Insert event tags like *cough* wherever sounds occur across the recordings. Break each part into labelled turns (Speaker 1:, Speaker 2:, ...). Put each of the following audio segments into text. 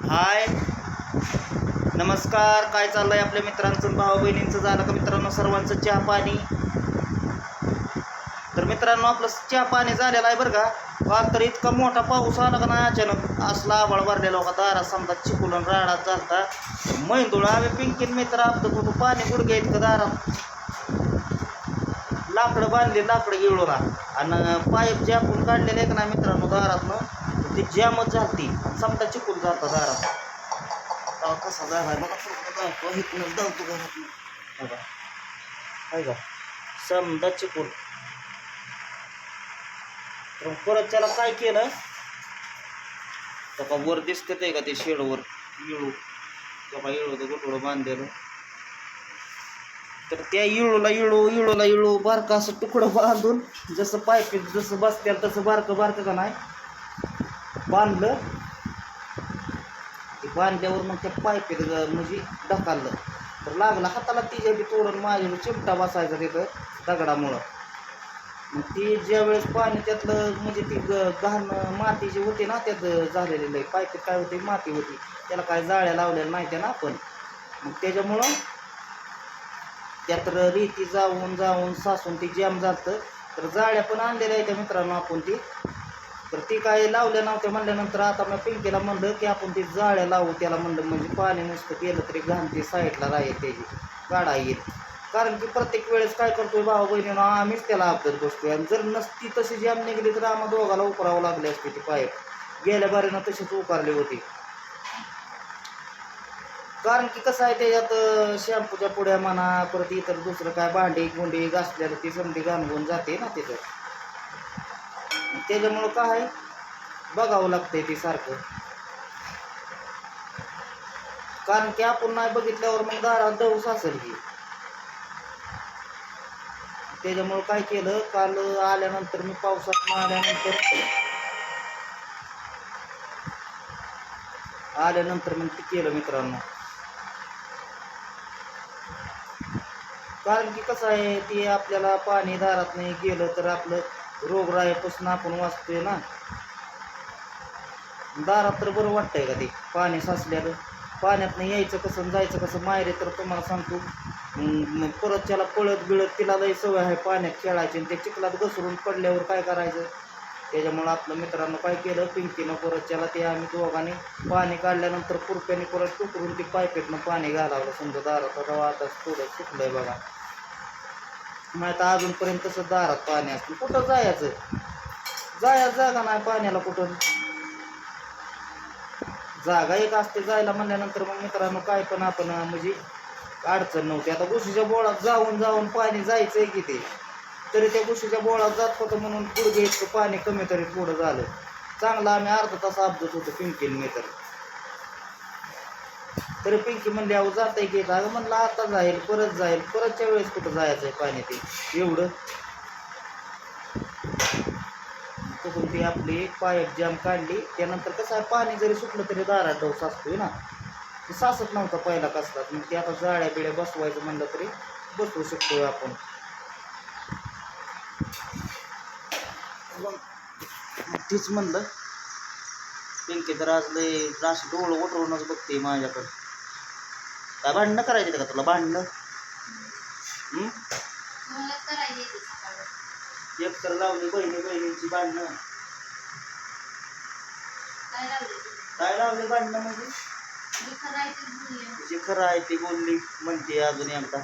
Speaker 1: हाय. नमस्कार. काय चाललं आहे आपल्या मित्रांचं? भाऊ बहिणींचं झालं का मित्रांनो? सर्वांचं चहा पाणी. तर मित्रांनो आपलं चहा पाणी झालेलं आहे बरं का? काल तर इतका मोठा पाऊस आला का नाही? अचानक असला आबाळ भरलेला होता. दारा समजा चिकुलन राडात झालता. मैंदुळा आम्ही पिंकीन मित्र आपलं होतो पाणी गुडघ्या इतकं दारात लाकडं बांधली लाकडं गिळून आणि. पाईप जे आपण काढलेले आहे का ना मित्रांनो दारातनं ते जॅमच झालती. आणि समजा चिकून जाता दारात कसा झाला बघा जातो धावतो धावतो बघा. का? समजा चिकून. तर परत त्याला काय केलं? तर का वर दिसते ते का ते शेडवर? इळू. तेव्हा इळू ते गोटोळं बांधलेलं. तर त्या इळूला इळू इळूला इळू बारकं असं तुकडं बांधून जसं पायपीत जसं बसत्याल तसं बारकं बारकं का नाही? बांधलं. ते बांधल्यावर मग त्या पाईपीत म्हणजे ढकललं. तर लागला हाताला तिच्या बी तोडून माझ्या चिमटा बसायचा तिथं दगडामुळं. मग ती ज्या वेळेस पाणी त्यातलं म्हणजे ती ग- घाण माती जी होती ना त्यात झालेली लई पाईपीत काय होती माती होती. त्याला काय जाळ्या लावलेल्या नाही त्या ना आपण. मग त्याच्यामुळं त्यात रेती जाऊन जाऊन सासून ती जॅम जातं तर जाळ्या पण आणलेल्या आहेत त्या मित्रांनो आपण ती. तर ती काय लावल्या नव्हत्या म्हणल्यानंतर आता मी पिंकीला म्हणलं की आपण ती जाळ्या लावू त्याला म्हणलं म्हणजे पाणी नुसतं गेलं तरी घाण ते साईडला राहील त्याची काढा येईल. कारण की प्रत्येक वेळेस काय करतोय भाऊ बहिणीनं आम्हीच त्याला अपघात बसतोय. आणि जर नसती तशी जॅम निघली तर आम्हा दोघाला उकरावं लागली असते ती पाईप गेल्या बारीनं तशीच उकारली होती. कारण की कसं आहे त्याच्यात शॅम्पूच्या पुड्या म्हणा परत इतर दुसरं काय भांडी गुंडी घासलेलं ती समधी घाणवून जाते ना तिथं. त्याच्यामुळं काय बघावं लागतंय ते सारखं. कारण की आपण नाही बघितल्यावर मग दारात दळूस असेल की. त्याच्यामुळं काय केलं? काल आल्यानंतर मी पावसात आल्यानंतर आल्यानंतर मग ते केलं मित्रांनो. कारण की कसं आहे ते आपल्याला पाणी दारात नाही गेलं तर आपलं रोगरायापासून आपण वाचतोय ना. दारात तर बरं वाटतंय का ते? पाणी साचल्यानं पाण्यातनं यायचं कसं जायचं कसं? मायरे तर तुम्हाला सांगतो. परत त्याला पळत बिळत तिला लई सवय आहे पाण्यात खेळायची आणि त्या चिखलात घसरून पडल्यावर काय करायचं? त्याच्यामुळं आपलं मित्रांनो काय केलं? पिंकीनं परत त्याला ते आम्ही दोघांनी पाणी काढल्यानंतर कुरप्याने परत टुकरून ती पायपेटनं पाणी घालावलं समजा दारात आता आता थोडं सुकलंय बघा. नाही तर अजूनपर्यंत तसं दारात पाणी असतं. कुठं जायचं? जायचं जागा नाही पाण्याला कुठं. जागा एक असते जायला म्हणल्यानंतर मग मित्रांनो काय पण आपण म्हणजे अडचण नव्हती. आता गुशीच्या बोळात जाऊन जाऊन पाणी जायचंय की ते. तरी त्या गुशीच्या बोळात जात होतं म्हणून पुढे इतकं पाणी कमी तरी पुढं झालं. चांगलं आम्ही अर्धा तास अपजत होतो पिंकीन मी तर तरी पिंकी म्हणली अहो जाता की अगं म्हणलं आता जाईल परत जाईल परतच्या वेळेस कुठं जायचं आहे पाणी ते एवढं. तसं ती आपली पाईप जाम काढली. त्यानंतर कसं आहे पाणी जरी सुटलं तरी दारात डोस असतोय ना. ते सासत नव्हता पहिला कसलाच मग ते आता जाळ्या बिळ्या बसवायचं म्हणलं तरी बसवू शकतोय आपण. तीच म्हणलं पिंकी तर आज लय राशी डोळं उठवूनच बघते माझ्याकडं. काय भांडणं करायचे का तुला? भांडणं? एक तर लावली बहिणी बहिणींची भांडणं.
Speaker 2: काय लावली
Speaker 1: भांडणं म्हणजे? जे खरं आहे ते बोलली म्हणते अजून एकदा.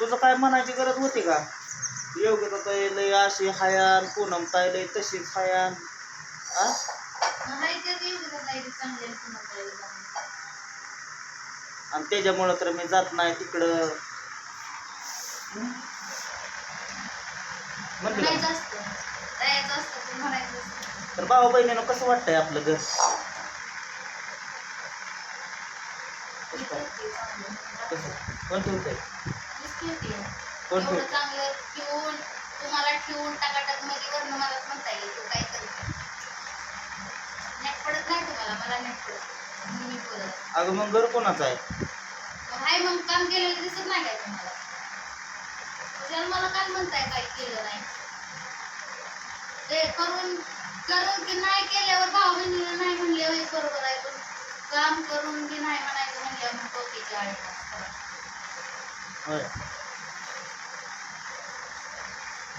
Speaker 1: तुझं काय म्हणायची गरज होती का? योग्यता ताई लय अशी हायान पूनम ताई लय तशीच हायान. आ? आणि त्याच्यामुळं तर मी जात नाही तिकडं. हं? तर भावा बहिणीनं कसं वाटतंय आपलं घर? कसं? कोण ठेवतंय? कोण
Speaker 2: एवढं तुम्हाला ठेवून टाकाटाकमध्ये वर्ण मलाच म्हणता येईल तू काय करते नेट पडत नाही तुम्हाला मला नेट पडत मी बोलत
Speaker 1: अगं मग घर कोणाचं आहे?
Speaker 2: मग हाय मग काम केलेलं दिसत नाही काय तुम्हाला? त्याच्यानं मला काय म्हणताय काय केलं नाही. ते करून करून की नाही केल्यावर भाऊ बहिणीला नाही म्हणल्यावर हे बरोबर आहे पण काम करून की नाही म्हणायचं म्हणल्यावर मग टोकीची आहे
Speaker 1: होय.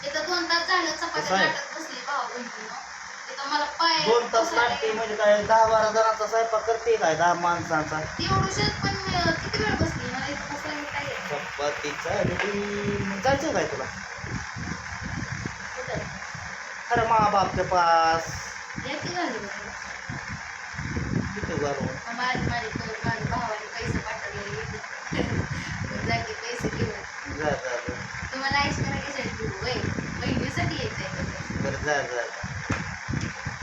Speaker 2: तिथं दोन तास झालं
Speaker 1: कसं
Speaker 2: चपात्या
Speaker 1: आहे?
Speaker 2: लाटत बसली भाऊ बहिणीनं तिथं मला पाय
Speaker 1: दोन तास लागते म्हणजे काय दहा बारा जणांचा स्वयंपाक करते काय दहा माणसांचा?
Speaker 2: तेवढूशच पण मी किती वेळ बसली? मला इथं बसायला काय आहे?
Speaker 1: चपातीचा रेडी जायचं काय तुला?
Speaker 2: कुठं?
Speaker 1: अरे मा बापच्या पास.
Speaker 2: याची झाली बरं.
Speaker 1: किती बरोबर
Speaker 2: माझे माझे माझ्या भावाने पैसे पाठवलेले *laughs* जाते पैसे घेऊन
Speaker 1: जा जा जा.
Speaker 2: तुम्हाला आईश करा कशासाठी देऊ वय बहिणीसाठी यायचंय
Speaker 1: बरं जा जा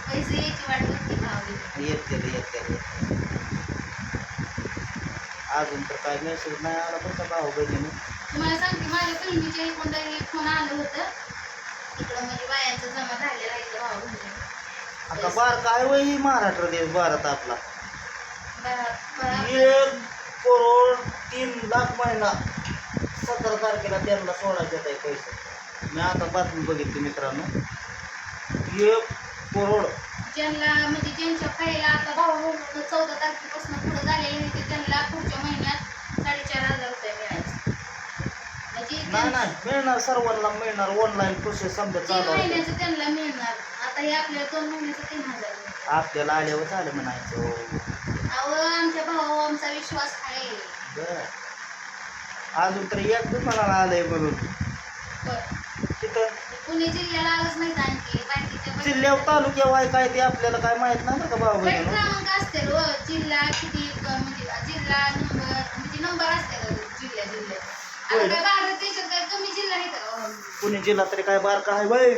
Speaker 2: पैसे यायची वाट बघते भावाने
Speaker 1: येते येते अजून तर काय मेसेज नाही आला बरं का भाऊ बहिणीने.
Speaker 2: तुम्हाला सांगते माझ्या बहिणीच्या एकूणदा एक फोन आलं होतं. तिकडं म्हणजे बायांचं जमा झालेलं आहे भाऊ बहिणी
Speaker 1: आता बार काय वय महाराष्ट्र देश भारत आपला. एक करोड तीन लाख महिना. सतरा तारखेला त्यांना सोडायचे आहे पैसे. मी आता बातमी बघितली मित्रांनो. एक करोड.
Speaker 2: ज्यांना म्हणजे ज्यांच्या फाईला आता भाऊ बहिणीचं चौदा तारखेपासून पुढे झालेले आहे ते त्यांना पुढच्या महिन्यात साडेचार हजार रुपये मिळायचे म्हणजे
Speaker 1: नाही
Speaker 2: त्यां-
Speaker 1: नाही मिळणार सर्वांना मिळणार ऑनलाईन प्रोसेस समजा
Speaker 2: तीन
Speaker 1: चालू आहे.
Speaker 2: महिन्याचं त्यांना मिळणार. आता हे आपल्या दोन महिन्याचं तीन हजार मिळणार.
Speaker 1: आपल्याला आल्यावर झालं म्हणायचं.
Speaker 2: अहो आमच्या भाऊ आमचा विश्वास आहे.
Speaker 1: बरं. अजून तर एक तुम्हाला आलंय म्हणून.
Speaker 2: बरं. पुणे जिल्ह्याला आलंच आणखी बाकीच्या
Speaker 1: जिल्ह्यावर तालुक्यावर आहे काय ते आपल्याला काय माहीत नाही बरं का भाऊ
Speaker 2: गट
Speaker 1: बहिणी
Speaker 2: क्रमांक असते जिल्हा किती क- म्हणजे जिल्हा नंबर म्हणजे नंबर असते का जिल्ह्या जिल्ह्यात
Speaker 1: होय.
Speaker 2: आता? काय भारत देशात काय कमी जिल्हा आहे का हो?
Speaker 1: पुणे जिल्हा तरी काय बारका आहे बाई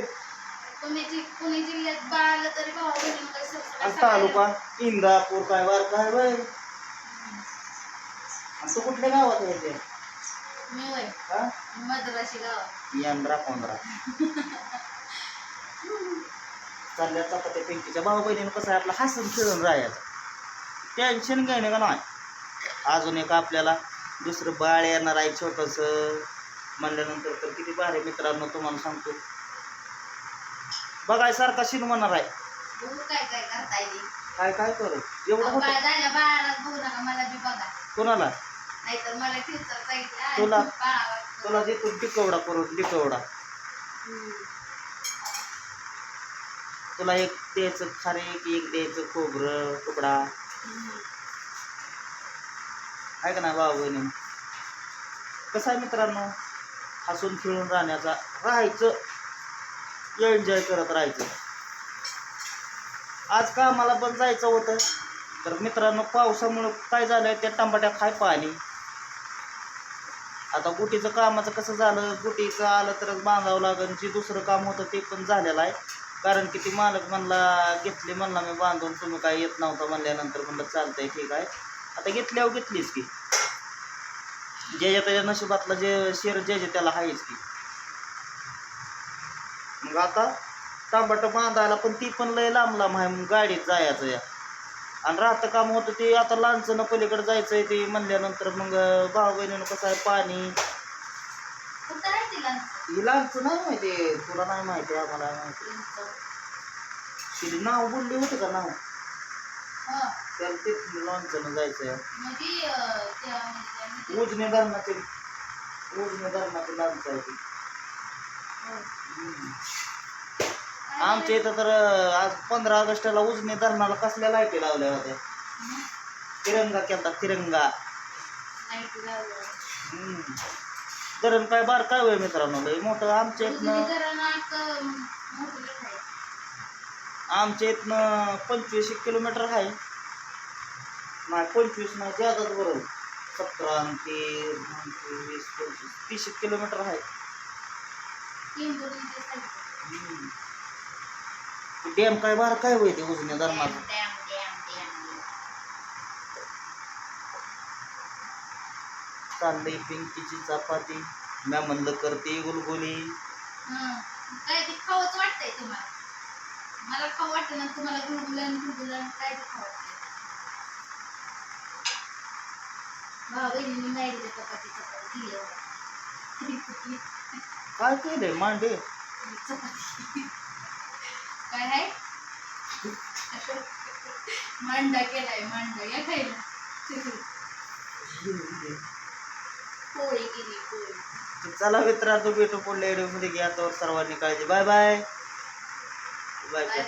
Speaker 2: पुणे जि पुणे जिल्ह्यात बाळाला तरी बहिणी काय
Speaker 1: आणि तालुका? इंदापूर काय बारका आहे बाई आणि तू कुठल्या गावात आहे ते?
Speaker 2: मी वय मद्राशी गाव.
Speaker 1: यंद्रा पंधरा चालल्या चपात्या पिंकीच्या भाऊ बहिणीनं कसं आहे आपलं हसून खेळून राहायचं. टेन्शन घेणे का नाही? अजून एक आपल्याला दुसरं बाळ येणार आहे छोटस. म्हणल्यानंतर तर किती भारी मित्रांनो तुम्हाला सांगतो. बघाय सारखा शिन म्हणणार आहे.
Speaker 2: बघू काय काय करता येईल
Speaker 1: काय काय करू? एवढं होतं
Speaker 2: काय झाल्या बाळाला बघू नका मला बी बघा.
Speaker 1: कोणाला?
Speaker 2: नाहीतर मला
Speaker 1: तुला- तुला देतो टिकवडा करून टिकवडा. तुला एक द्यायचं खारे एक द्यायचं खोबरं तुकडा. आहे का नाही भाऊ बहिणी? कसं आहे मित्रांनो? हसून खेळून राहण्याचा राहायचं. एन्जॉय करत राहायचं. आज कामाला पण जायचं होतं. तर मित्रांनो पावसामुळं काय झालंय? त्या टमाट्यात हाय पाणी. आता गुटीचं कामाचं कसं झालं? गुटीचं आलं तरच बांधावं लागेल जे दुसरं काम होतं ते पण झालेलं आहे. कारण की ती मालक म्हणला घेतली म्हणला मी बांधून तुम्ही काय येत नव्हता म्हणल्यानंतर म्हणलं चालतंय ठीक आहे. आता घेतल्यावर घेतलीच की. ज्याच्या त्याच्या नशिबातला जे शेर जे जे त्याला आहेच की. मग आता तांबट बांधायला पण ती पण लय लांब लांब आहे मग गाडीत जायचं या. आणि राहतं काम होतं ते. आता लहानचं पलीकडे जायचंय ते म्हणल्यानंतर मग भाऊ बहिणीनं कसं आहे पाणी?
Speaker 2: आहे
Speaker 1: ही लहानचं नाही माहिती. तुला नाही माहिती आम्हाला माहिती. तिने नाव बोलली होती का नाव?
Speaker 2: हं.
Speaker 1: त्याला ते लॉन्चनं जायचंय.
Speaker 2: म्हणजे अं, त्या- म्हणजे
Speaker 1: उजने धरणाचे उजने धरणाचे लांबचं आहे ते. आमच्या इथं तर आज पंधरा ऑगस्टला उजनी धरणाला कसल्या लाईटी लावल्या होत्या. तिरंगा केलता तिरंगा. धरण काय बार काय होय मित्रांनो लय मोठं आमच्या इथनं. आमच्या इथनं पंचवीस एक किलोमीटर आहे नाही पंचवीस नाही जादाच बरोबर सतरा ते वीस पंचवीस तीस एक किलोमीटर आहे. डॅम काय बार काय होय ते उजनी
Speaker 2: डॅम.
Speaker 1: चाललंय पिंकीची चपाती म्या म्हणलं करते गुलगुली
Speaker 2: हं. काय ते खावंच वाटतंय तुम्हाला मला खाऊ वाटतं ना तुम्हाला काय ते खाऊ वाटतंय भाऊ बहिणीने नाही दिले चपाती चपाती दिली.
Speaker 1: काय केलंय मांडे
Speaker 2: चपाती काय आहे? मांडा केलाय मांडा. या खायला. पोळी केली पोळी.
Speaker 1: चला मित्रांनो भेटू पुढल्या व्हिडिओमध्ये घ्या. तर सर्वांनी काळजी. Bye bye bye
Speaker 2: bye